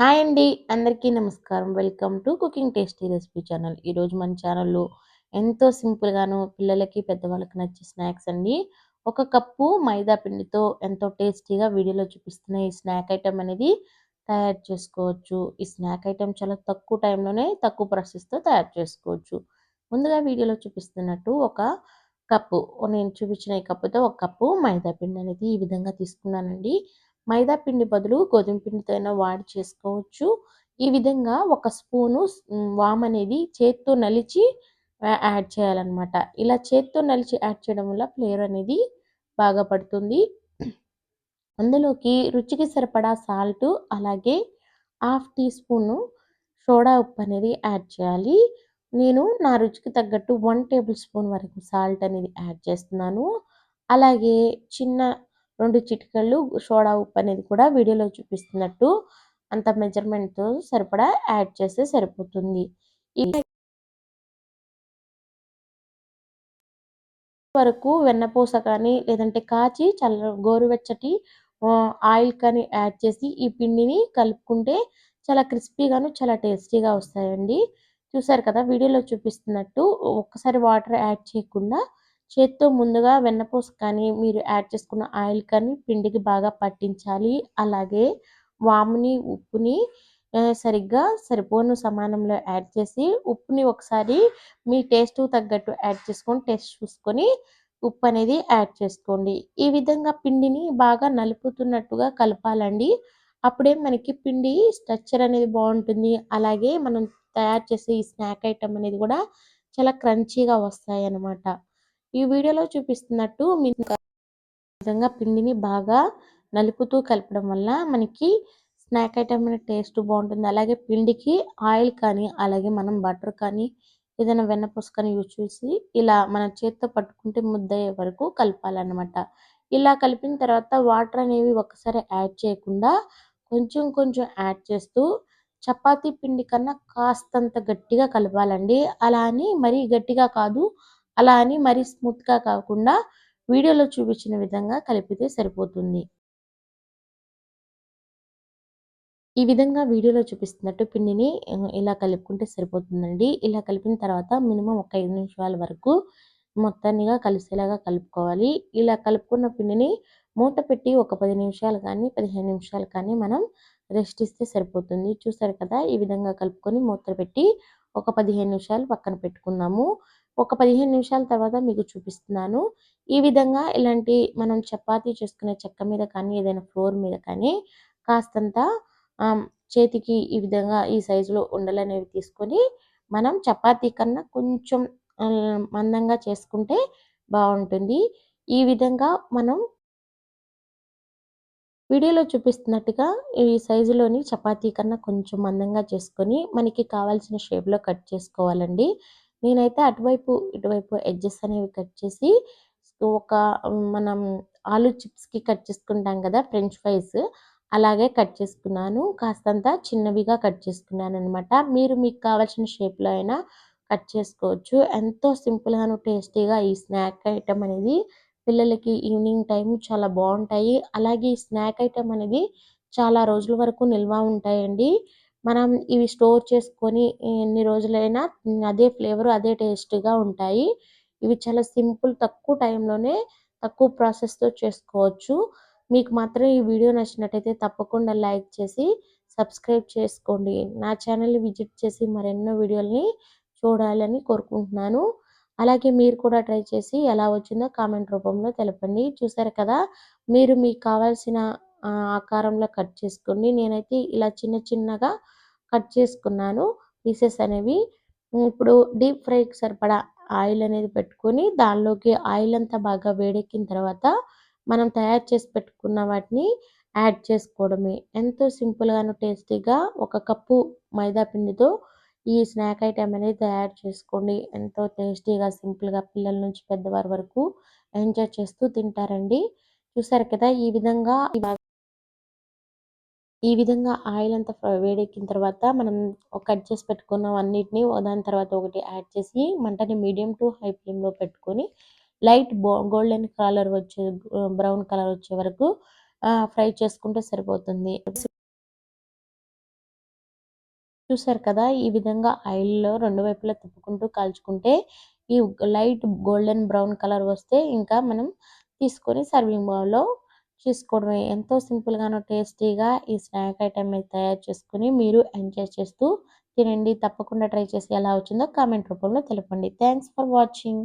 Hi అండి. అందరికీ నమస్కారం. Welcome to cooking tasty recipe channel. ఈరోజు మన ఛానల్లో ఎంతో సింపుల్గాను పిల్లలకి పెద్దవాళ్ళకి నచ్చే స్నాక్స్ అండి. ఒక కప్పు మైదా పిండితో ఎంతో టేస్టీగా వీడియోలో చూపిస్తున్న ఈ స్నాక్ ఐటెం అనేది తయారు చేసుకోవచ్చు. ఈ స్నాక్ ఐటెం చాలా తక్కువ టైంలోనే తక్కువ ప్రాసెస్తో తయారు చేసుకోవచ్చు. ముందుగా వీడియోలో చూపిస్తున్నట్టు ఒక కప్పు నేను చూపించిన ఈ కప్పుతో ఒక కప్పు మైదా పిండి అనేది ఈ విధంగా తీసుకున్నానండి. మైదా పిండి బదులు గోధుమ పిండితో అయినా వాడి చేసుకోవచ్చు. ఈ విధంగా ఒక స్పూను వామ్ అనేది చేత్తో నలిచి యాడ్ చేయాలన్నమాట. ఇలా చేత్తో నలిచి యాడ్ చేయడం వల్ల ఫ్లేవర్ అనేది బాగా పడుతుంది. అందులోకి రుచికి సరిపడా సాల్ట్ అలాగే హాఫ్ టీ స్పూను సోడా ఉప్పు అనేది యాడ్ చేయాలి. నేను నా రుచికి తగ్గట్టు వన్ టేబుల్ స్పూన్ వరకు సాల్ట్ అనేది యాడ్ చేస్తున్నాను. అలాగే చిన్న రెండు చిటికలు సోడా ఉప్పు అనేది కూడా వీడియోలో చూపిస్తున్నట్టు అంత మెజర్మెంట్తో సరిపడా యాడ్ చేస్తే సరిపోతుంది. వరకు వెన్నపూస కానీ లేదంటే కాచి చల్ల గోరువెచ్చటి ఆయిల్ కానీ యాడ్ చేసి ఈ పిండిని కలుపుకుంటే చాలా క్రిస్పీగాను చాలా టేస్టీగా వస్తాయండి. చూసారు కదా వీడియోలో చూపిస్తున్నట్టు ఒక్కసారి వాటర్ యాడ్ చేయకుండా చేత్తో ముందుగా వెన్నపూస కానీ మీరు యాడ్ చేసుకున్న ఆయిల్ కానీ పిండికి బాగా పట్టించాలి. అలాగే వాముని ఉప్పుని సరిగ్గా సరిపోను సమానంలో యాడ్ చేసి ఉప్పుని ఒకసారి మీ టేస్ట్ తగ్గట్టు యాడ్ చేసుకొని టేస్ట్ చూసుకొని ఉప్పు అనేది యాడ్ చేసుకోండి. ఈ విధంగా పిండిని బాగా నలుపుతున్నట్టుగా కలపాలండి. అప్పుడే మనకి పిండి స్ట్రక్చర్ అనేది బాగుంటుంది. అలాగే మనం తయారు చేసే ఈ స్నాక్ ఐటమ్ అనేది కూడా చాలా క్రంచీగా వస్తాయి అన్నమాట ఈ వీడియోలో చూపిస్తున్నట్టు మీకు విధంగా పిండిని బాగా నలుపుతూ కలపడం వల్ల మనకి స్నాక్ ఐటమ్ టేస్ట్ బాగుంటుంది. అలాగే పిండికి ఆయిల్ కానీ అలాగే మనం బటర్ కానీ ఏదైనా వెన్నపూస కానీ యూజ్ చేసి ఇలా మన చేత్తో పట్టుకుంటే ముద్ద అయ్యే వరకు కలపాలన్నమాట. ఇలా కలిపిన తర్వాత వాటర్ అనేవి ఒకసారి యాడ్ చేయకుండా కొంచెం కొంచెం యాడ్ చేస్తూ చపాతీ పిండి కన్నా కాస్తంత గట్టిగా కలపాలండి. అలా అని మరీ గట్టిగా కాదు అలా అని మరీ స్మూత్గా కాకుండా వీడియోలో చూపించిన విధంగా కలిపితే సరిపోతుంది. ఈ విధంగా వీడియోలో చూపిస్తున్నట్టు పిండిని ఇలా కలుపుకుంటే సరిపోతుందండి. ఇలా కలిపిన తర్వాత మినిమం ఒక ఐదు నిమిషాల వరకు మొత్తాన్నిగా కలిసేలాగా కలుపుకోవాలి. ఇలా కలుపుకున్న పిండిని మూత పెట్టి ఒక పది నిమిషాలు కానీ పదిహేను నిమిషాలు కానీ మనం రెస్ట్ ఇస్తే సరిపోతుంది. చూసారు కదా ఈ విధంగా కలుపుకొని మూత పెట్టి ఒక పదిహేను నిమిషాలు పక్కన పెట్టుకున్నాము. ఒక పదిహేను నిమిషాల తర్వాత మీకు చూపిస్తున్నాను. ఈ విధంగా ఇలాంటి మనం చపాతీ చేసుకునే చెక్క మీద కానీ ఏదైనా ఫ్లోర్ మీద కానీ కాస్తంత చేతికి ఈ విధంగా ఈ సైజులో ఉండలు అనేవి తీసుకొని మనం చపాతీ కన్నా కొంచెం మందంగా చేసుకుంటే బాగుంటుంది. ఈ విధంగా మనం వీడియోలో చూపిస్తున్నట్టుగా ఈ సైజులోని చపాతీ కన్నా కొంచెం మందంగా చేసుకొని మనకి కావాల్సిన షేప్లో కట్ చేసుకోవాలండి. నేనైతే అటువైపు ఇటువైపు ఎడ్జెస్ అనేవి కట్ చేసి ఒక మనం ఆలు చిప్స్కి కట్ చేసుకుంటాం కదా ఫ్రెంచ్ ఫ్రైస్ అలాగే కట్ చేసుకున్నాను. కాస్తంత చిన్నవిగా కట్ చేసుకున్నాను అనమాట మీరు మీకు కావాల్సిన షేప్లో అయినా కట్ చేసుకోవచ్చు. ఎంతో సింపుల్గాను టేస్టీగా ఈ స్నాక్ ఐటమ్ అనేది పిల్లలకి ఈవినింగ్ టైం చాలా బాగుంటాయి. అలాగే ఈ స్నాక్ ఐటమ్ అనేది చాలా రోజుల వరకు నిల్వ ఉంటాయండి. మనం ఇవి స్టోర్ చేసుకొని ఎన్ని రోజులైనా అదే ఫ్లేవర్ అదే టేస్ట్గా ఉంటాయి. ఇవి చాలా సింపుల్ తక్కువ టైంలోనే తక్కువ ప్రాసెస్తో చేసుకోవచ్చు. మీకు మాత్రం ఈ వీడియో నచ్చినట్టయితే తప్పకుండా లైక్ చేసి సబ్స్క్రైబ్ చేసుకోండి. నా ఛానల్ని విజిట్ చేసి మరెన్నో వీడియోలని చూడాలని కోరుకుంటున్నాను. అలాగే మీరు కూడా ట్రై చేసి ఎలా వచ్చిందో కామెంట్ రూపంలో తెలపండి. చూసారు కదా మీరు మీకు కావాల్సిన ఆకారంలో కట్ చేసుకోండి నేనైతే ఇలా చిన్న చిన్నగా కట్ చేసుకున్నాను. పీసెస్ అనేవి ఇప్పుడు డీప్ ఫ్రైకి సరిపడా ఆయిల్ అనేది పెట్టుకొని దానిలోకి ఆయిల్ అంతా బాగా వేడెక్కిన తర్వాత మనం తయారు చేసి పెట్టుకున్న వాటిని యాడ్ చేసుకోవడమే. ఎంతో సింపుల్గాను టేస్టీగా ఒక కప్పు మైదా పిండితో ఈ స్నాక్ ఐటెం అనేది తయారు చేసుకోండి. ఎంతో టేస్టీగా సింపుల్గా పిల్లల నుంచి పెద్దవారి వరకు ఎంజాయ్ చేస్తూ తింటారండి. చూసారు కదా ఈ విధంగా ఈ విధంగా ఆయిల్ అంతా వేడెక్కిన తర్వాత మనం కట్ చేసి పెట్టుకున్న అన్నిటిని దాని తర్వాత ఒకటి యాడ్ చేసి మంటని మీడియం టు హై ఫ్లేమ్లో పెట్టుకొని లైట్ గోల్డెన్ కలర్ వచ్చే బ్రౌన్ కలర్ వచ్చే వరకు ఫ్రై చేసుకుంటే సరిపోతుంది. చూసారు కదా ఈ విధంగా ఆయిల్‌లో రెండు వైపులా తిప్పుకుంటూ కాల్చుకుంటే ఈ లైట్ గోల్డెన్ బ్రౌన్ కలర్ వస్తే ఇంకా మనం తీసుకొని సర్వింగ్ బౌల్‌లో చేసుకోవడమే. ఎంతో సింపుల్‌గాను టేస్టీగా ఈ స్నాక్ ఐటెం మీరు తయారు చేసుకొని మీరు ఎంజాయ్ చేస్తూ తినండి. తప్పకుండా ట్రై చేసి ఎలా వచ్చిందో కామెంట్ రూపంలో తెలపండి. Thanks for watching.